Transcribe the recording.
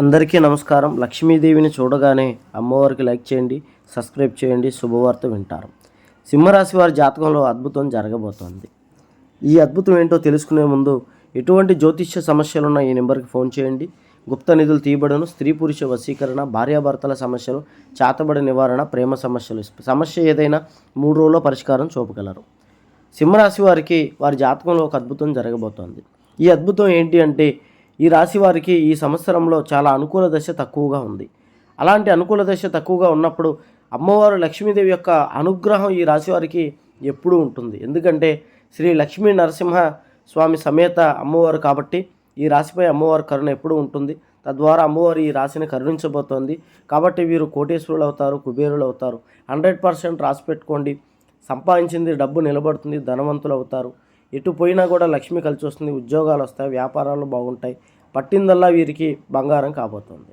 అందరికీ నమస్కారం. లక్ష్మీదేవిని చూడగానే అమ్మవారికి లైక్ చేయండి సబ్స్క్రైబ్ చేయండి. శుభవార్త వింటారు. సింహరాశి వారి జాతకంలో అద్భుతం జరగబోతోంది. ఈ అద్భుతం ఏంటో తెలుసుకునే ముందు ఎటువంటి జ్యోతిష్య సమస్యలున్న ఈ నెంబర్కి ఫోన్ చేయండి. గుప్త నిధులు తీయబడను. స్త్రీ పురుష వశీకరణ భార్యాభర్తల సమస్యలు చాతబడి నివారణ ప్రేమ సమస్యలు. సమస్య ఏదైనా మూడు రోజుల్లో పరిష్కారం చూపగలరు. సింహరాశి వారికి వారి జాతకంలో ఒక అద్భుతం జరగబోతోంది. ఈ అద్భుతం ఏంటి అంటే ఈ రాశి వారికి ఈ సంవత్సరంలో చాలా అనుకూల దశ తక్కువగా ఉంది. అలాంటి అనుకూల దశ తక్కువగా ఉన్నప్పుడు అమ్మవారు లక్ష్మీదేవి యొక్క అనుగ్రహం ఈ రాశి వారికి ఎప్పుడూ ఉంటుంది. ఎందుకంటే శ్రీ లక్ష్మీ నరసింహ స్వామి సమేత అమ్మవారు కాబట్టి ఈ రాశిపై అమ్మవారి కరుణ ఎప్పుడూ ఉంటుంది. తద్వారా అమ్మవారు ఈ రాశిని కరుణించబోతోంది. కాబట్టి వీరు కోటేశ్వరులు అవుతారు కుబేరులు అవుతారు. హండ్రెడ్ పర్సెంట్ రాసి పెట్టుకోండి. సంపాదించింది డబ్బు నిలబడుతుంది ధనవంతులు అవుతారు. ఎటు పోయినా కూడా లక్ష్మి కలిసి వస్తుంది ఉద్యోగాలు వస్తాయి వ్యాపారాలు బాగుంటాయి. పట్టిందల్లా వీరికి బంగారం కాబోతుంది.